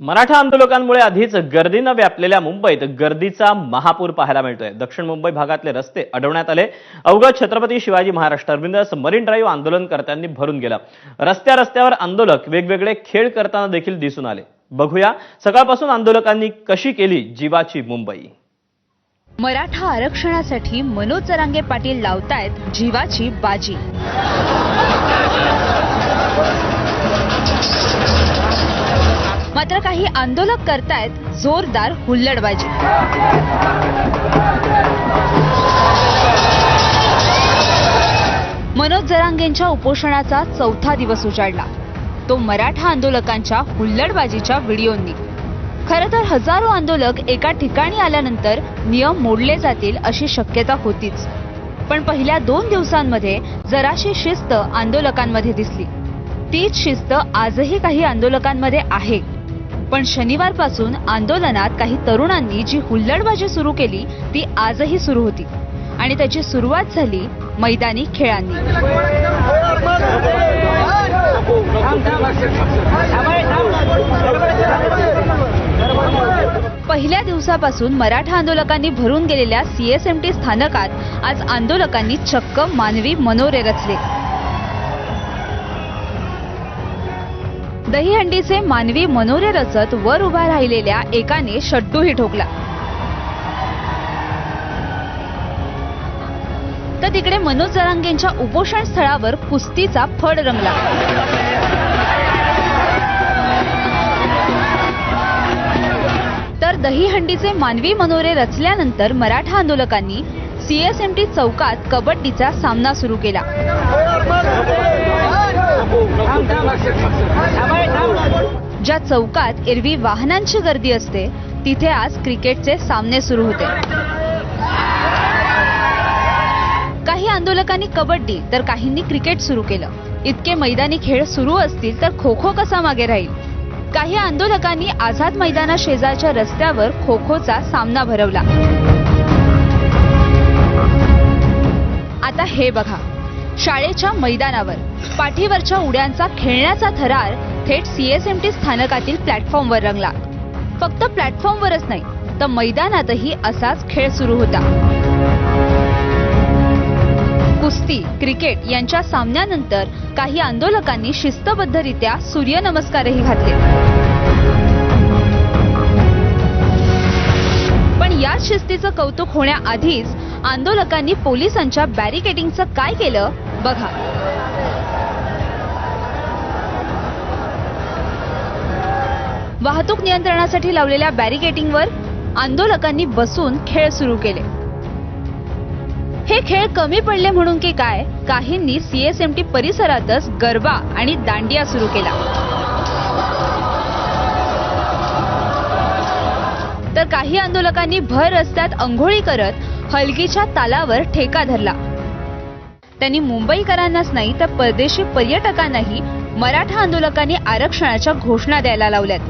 मराठा आंदोलकांमुळे आधीच गर्दीनं व्यापलेल्या मुंबईत गर्दीचा महापूर पाहायला मिळतोय. दक्षिण मुंबई भागातले रस्ते अडवण्यात आले. अवघड Chhatrapati Shivaji Maharaj terminus marine drive आंदोलनकर्त्यांनी भरून गेला. रस्त्या रस्त्यावर आंदोलक वेगवेगळे खेळ करताना देखील दिसून आले. बघूया सकाळपासून आंदोलकांनी कशी केली जीवाची मुंबई? मराठा आरक्षणासाठी मनोज जरांगे पाटील लावतायत जीवाची बाजी. मात्र काही आंदोलक करतायत जोरदार हुल्लडबाजी. मनोज जरांगेंच्या उपोषणाचा चौथा दिवस उजाडला. तो मराठा आंदोलकांच्या हुल्लडबाजीच्या व्हिडिओंनी. खरं तर हजारो आंदोलक एका ठिकाणी आल्यानंतर नियम मोडले जातील अशी शक्यता होतीच. पण पहिल्या दोन दिवसांमध्ये जराशी शिस्त आंदोलकांमध्ये दिसली. तीच शिस्त आजही काही आंदोलकांमध्ये आहे. पण शनिवारपासून आंदोलनात काही तरुणांनी जी हुल्लडबाजी सुरू केली ती आजही सुरू होती. आणि त्याची सुरुवात झाली मैदानी खेळांनी. पहिल्या दिवसापासून मराठा आंदोलकांनी भरून गेलेल्या सीएसएमटी स्थानकात आज आंदोलकांनी चक्क मानवी मनोरे रचले. दहीहंडीचे मानवी मनोरे रचत वर उभा राहिलेल्या एकाने शड्डूही ठोकला. तर तिकडे मनोज जरांगेंच्या उपोषण स्थळावर कुस्तीचा फड रंगला. तर दहीहंडीचे मानवी मनोरे रचल्यानंतर मराठा आंदोलकांनी सीएसएमटी चौकात कबड्डीचा सामना सुरू केला. ज्या चौकात एरवी वाहनांची गर्दी असते तिथे आज क्रिकेटचे सामने सुरू होते. काही आंदोलकांनी कबड्डी तर काहींनी क्रिकेट सुरू केलं. इतके मैदानी खेळ सुरू असतील तर खो खो कसा मागे राहील? काही आंदोलकांनी आझाद मैदाना शेजारच्या रस्त्यावर खो खोचा सामना भरवला. आता हे बघा. शाळेच्या मैदानावर. पाठीवरच्या उड्यांचा खेळण्याचा थरार थेट सीएसएमटी स्थानकातील प्लॅटफॉर्मवर रंगला. फक्त प्लॅटफॉर्मवरच नाही तर मैदानातही असाच खेळ सुरू होता. कुस्ती क्रिकेट यांच्या सामन्यानंतर काही आंदोलकांनी शिस्तबद्धरित्या सूर्यनमस्कारही घातले. पण या शिस्तीचं कौतुक होण्याआधीच आंदोलकांनी पोलिसांच्या बॅरिकेडिंगचं काय केलं? बघा. वाहतूक नियंत्रणासाठी लावलेल्या बॅरिकेटिंगवर आंदोलकांनी बसून खेळ सुरू केले. हे खेळ कमी पडले म्हणून की काय काहींनी सीएसएमटी परिसरातच गरबा आणि दांडिया सुरू केला. तर काही आंदोलकांनी भर रस्त्यात अंघोळी करत हलगीच्या तालावर ठेका धरला. त्यांनी मुंबईकरांनाच नाही तर परदेशी पर्यटकांनाही मराठा आंदोलकांनी आरक्षणाच्या घोषणा द्यायला लावल्यात.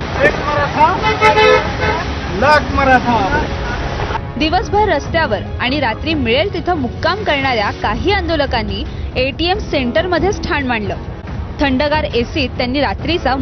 दिवसभर रस्त्यावर आणि रात्री मिळेल तिथं मुक्काम करणाऱ्या काही आंदोलकांनी एटीएम सेंटरमध्येच ठाण मांडलं. थंडगार एसीत त्यांनी रात्रीचा